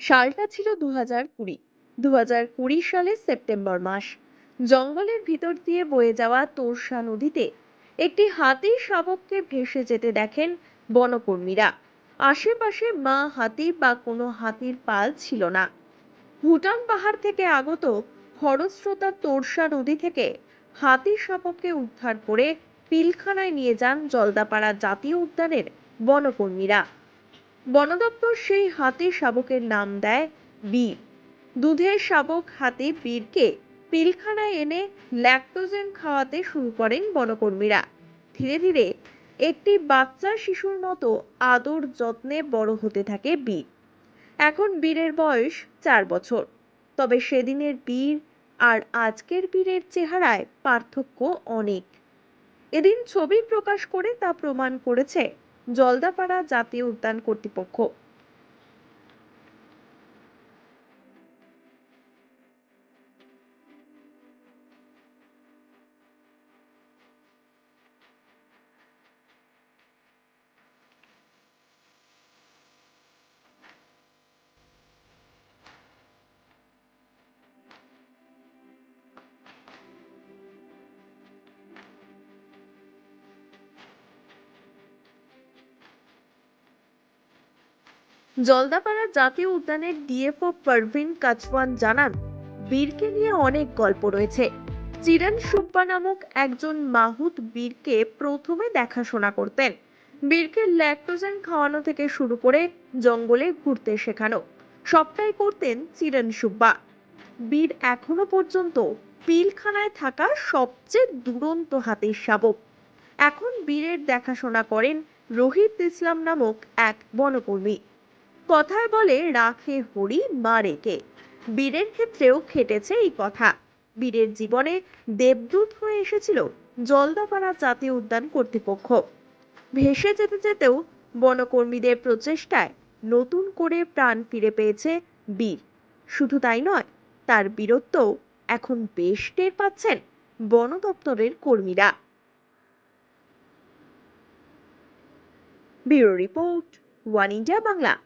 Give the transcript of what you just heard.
সালটা ছিল দু হাজার কুড়ি। দু হাজার কুড়ি সালের সেপ্টেম্বর মাস। জঙ্গলের ভিতর দিয়ে বয়ে যাওয়া তোরসা নদীতে একটি হাতির শাবককে ভেসে যেতে দেখেন বনকর্মীরা। আশেপাশে মা হাতি বা কোনো হাতির পাল ছিল না। ভুটান পাহাড় থেকে আগত খরস্রোতা তোরসা নদী থেকে হাতি শাবককে উদ্ধার করে পিলখানায় নিয়ে যান জলদাপাড়া জাতীয় উদ্যানের বনকর্মীরা। বন দপ্তর সেই হাতি শাবকের নাম দেয় বীর। দুধের শাবক হাতি বীরকে পিলখানায় এনে ল্যাকটোজেন খাওয়াতে শুরু করেন বনকর্মীরা। ধীরে ধীরে একটি বাচ্চা শিশুর মতো আদর যত্নে বড় হতে থাকে বীর। এখন বীরের বয়স চার বছর। তবে সেদিনের বীর আর আজকের বীরের চেহারায় পার্থক্য অনেক। এদিন ছবি প্রকাশ করে তা প্রমাণ করেছে জলদাপাড়া জাতীয় উদ্যান কর্তৃপক্ষ। জলদাপাড়া জাতীয় উদ্যানের ডিএফও পারভিন কাচওয়ান জানান, বীরকে নিয়ে অনেক গল্প রয়েছে। চিরন সুব্বা নামক একজন মাহুত বীরকে প্রথমে দেখাশোনা করতেন। বীরকে ল্যাকটোজেন খাওয়ানো থেকে শুরু করে জঙ্গলে ঘুরতে শেখানো, সবটাই করতেন চিরন সুব্বা। বীর এখনও পর্যন্ত পিলখানায় থাকা সবচেয়ে দুরন্ত হাতির শাবক। এখন বীরের দেখাশোনা করেন রোহিত ইসলাম নামক এক বনকর্মী। কথায় বলে রাখে হরি মা রেখে বীরের ক্ষেত্রেও খেটেছে এই কথা। বীরের জীবনে দেবদূত হয়ে এসেছিল জলদাপাড়া জাতীয় উদ্যান কর্তৃপক্ষ। ভেসে যেতে যেতেও বনকর্মীদের প্রচেষ্টায় নতুন করে প্রাণ ফিরে পেয়েছে বীর। শুধু তাই নয়, তার বীরত্ব এখন বেশ টের পাচ্ছেন বন দপ্তরের কর্মীরা। Bureau report, one India Bangla.